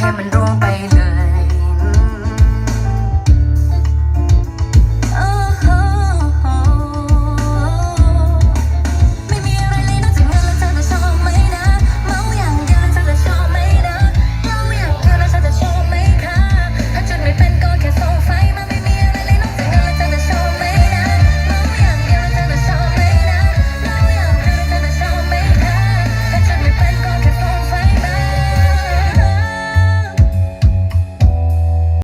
ให้มันร่วงไปเลย